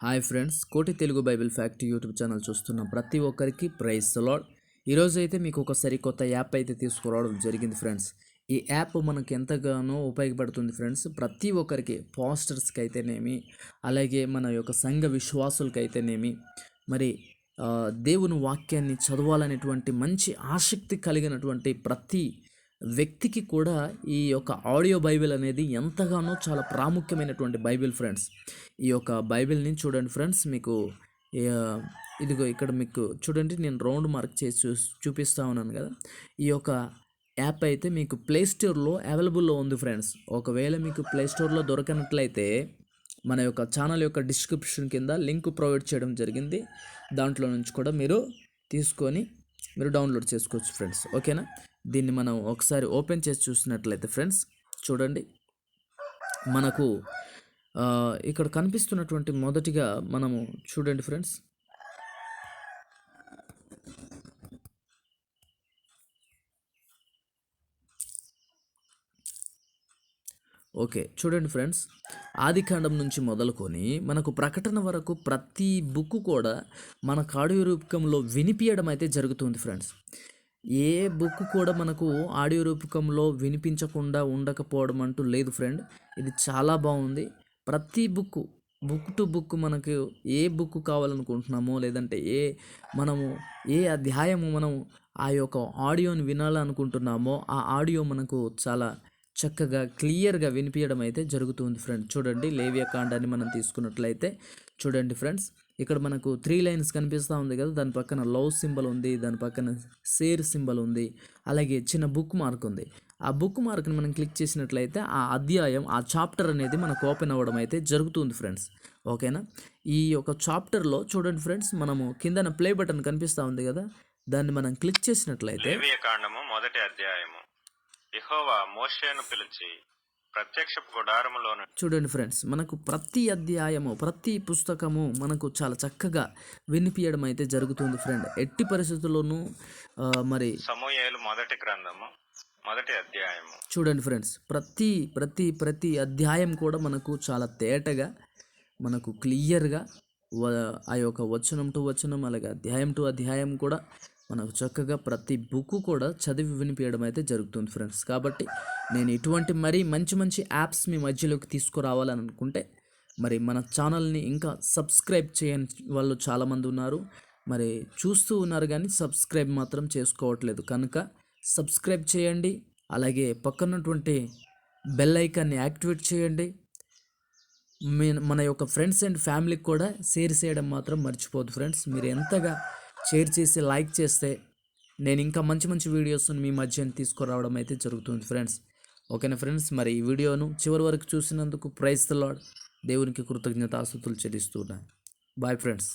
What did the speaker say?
Hi friends Koti Telugu Bible fact YouTube channel చూస్తున్న ప్రతి ఒక్కరికి ప్రైజ్ సలాడ్ ఈరోజు అయితే మీకు ఒక సరికొత్త యాప్ అయితే తీసుకురావడం జరిగింది ఫ్రెండ్స్. ఈ యాప్ మనకు ఎంతగానో ఉపయోగపడుతుంది ఫ్రెండ్స్. ప్రతి ఒక్కరికి పాస్టర్స్కి అయితేనేమి అలాగే మన యొక్క సంఘ విశ్వాసులకి అయితేనేమి మరి దేవుని వాక్యాన్ని చదవాలనేటువంటి మంచి ఆసక్తి కలిగినటువంటి ప్రతి వ్యక్తికి కూడా ఈ యొక్క ఆడియో బైబిల్ అనేది ఎంతగానో చాలా ప్రాముఖ్యమైనటువంటి బైబిల్ ఫ్రెండ్స్. ఈ యొక్క బైబిల్ని చూడండి ఫ్రెండ్స్ మీకు ఇదిగో ఇక్కడ మీకు చూడండి నేను రౌండ్ మార్క్ చేసి చూ చూపిస్తా ఉన్నాను కదా. ఈ యొక్క యాప్ అయితే మీకు ప్లే స్టోర్లో అవైలబుల్లో ఉంది ఫ్రెండ్స్. ఒకవేళ మీకు ప్లే స్టోర్లో దొరకనట్లయితే మన యొక్క ఛానల్ యొక్క డిస్క్రిప్షన్ కింద లింక్ ప్రొవైడ్ చేయడం జరిగింది. దాంట్లో నుంచి కూడా మీరు తీసుకొని మీరు డౌన్లోడ్ చేసుకోవచ్చు ఫ్రెండ్స్. ఓకేనా? దీన్ని మనం ఒకసారి ఓపెన్ చేసి చూసినట్లయితే ఫ్రెండ్స్ చూడండి. మనకు ఇక్కడ కనిపిస్తున్నటువంటి మొదటిగా మనము చూడండి ఫ్రెండ్స్. ఓకే చూడండి ఫ్రెండ్స్. ఆదికాండం నుంచి మొదలుకొని మనకు ప్రకటన వరకు ప్రతి బుక్ కూడా మన కాడు రూపకంలో వినిపించడం అయితే జరుగుతుంది ఫ్రెండ్స్. ఏ బుక్ కూడా మనకు ఆడియో రూపకంలో వినిపించకుండా ఉండకపోవడం అంటూ లేదు ఫ్రెండ్ ఇది చాలా బాగుంది. ప్రతి బుక్ బుక్ టు బుక్ మనకు ఏ బుక్ కావాలనుకుంటున్నామో లేదంటే ఏ మనము ఏ అధ్యాయము మనం ఆ యొక్క ఆడియోని వినాలనుకుంటున్నామో ఆ ఆడియో మనకు చాలా చక్కగా క్లియర్గా వినిపించడం అయితే జరుగుతుంది ఫ్రెండ్ చూడండి లేవియా కాండాన్ని మనం తీసుకున్నట్లయితే చూడండి ఫ్రెండ్స్ ఇక్కడ మనకు త్రీ లైన్స్ కనిపిస్తూ ఉంది కదా దాని పక్కన లవ్ సింబల్ ఉంది దాని పక్కన సేర్ సింబల్ ఉంది అలాగే చిన్న బుక్ మార్క్ ఉంది. ఆ బుక్ మార్క్ని మనం క్లిక్ చేసినట్లయితే ఆ అధ్యాయం ఆ చాప్టర్ అనేది మనకు ఓపెన్ అవ్వడం అయితే జరుగుతుంది ఫ్రెండ్స్ ఓకేనా ఈ యొక్క చాప్టర్లో చూడండి ఫ్రెండ్స్ మనము కిందన ప్లే బటన్ కనిపిస్తూ ఉంది కదా దాన్ని మనం క్లిక్ చేసినట్లయితే కాండము మొదటి అధ్యాయము. యెహోవా మోషేను పిలిచి గుడారములోను చూడండి ఫ్రెండ్స్ మనకు ప్రతి అధ్యాయము ప్రతి పుస్తకము మనకు చాలా చక్కగా వినిపించడం అయితే జరుగుతుంది ఫ్రెండ్. ఎట్టి పరిస్థితుల్లోనూ మరి సమూయేలు మొదటి గ్రంథము మొదటి అధ్యాయము. చూడండి ఫ్రెండ్స్ ప్రతి ప్రతి ప్రతి అధ్యాయం కూడా మనకు చాలా తేటగా మనకు క్లియర్గా ఆ యొక్క వచనం టు వచనం అలాగే అధ్యాయం టు అధ్యాయం కూడా మనకు చక్కగా ప్రతి బుక్ కూడా చదివి వినిపించడం అయితే జరుగుతుంది ఫ్రెండ్స్. కాబట్టి నేను ఇటువంటి మరీ మంచి మంచి యాప్స్ మీ మధ్యలోకి తీసుకురావాలని అనుకుంటే మరి మన ఛానల్ని ఇంకా సబ్స్క్రైబ్ చేయని వాళ్ళు చాలామంది ఉన్నారు. మరి చూస్తూ ఉన్నారు కానీ సబ్స్క్రైబ్ మాత్రం చేసుకోవట్లేదు. కనుక సబ్స్క్రైబ్ చేయండి. అలాగే పక్కనటువంటి బెల్ ఐకాన్ని యాక్టివేట్ చేయండి. మీ- మన యొక్క ఫ్రెండ్స్ అండ్ ఫ్యామిలీకి కూడా షేర్ చేయడం మాత్రం మర్చిపోదు ఫ్రెండ్స్. మీరు ఎంతగా షేర్ చేసి లైక్ చేస్తే నేను ఇంకా మంచి మంచి వీడియోస్ని మీ మధ్య తీసుకురావడం అయితే జరుగుతుంది ఫ్రెండ్స్. ఓకేనా ఫ్రెండ్స్? మరి ఈ వీడియోను చివరి వరకు చూసినందుకు ప్రైజ్ తలాడ్ దేవునికి కృతజ్ఞత ఆస్తుతులు చెల్లిస్తున్నాను. Bye friends.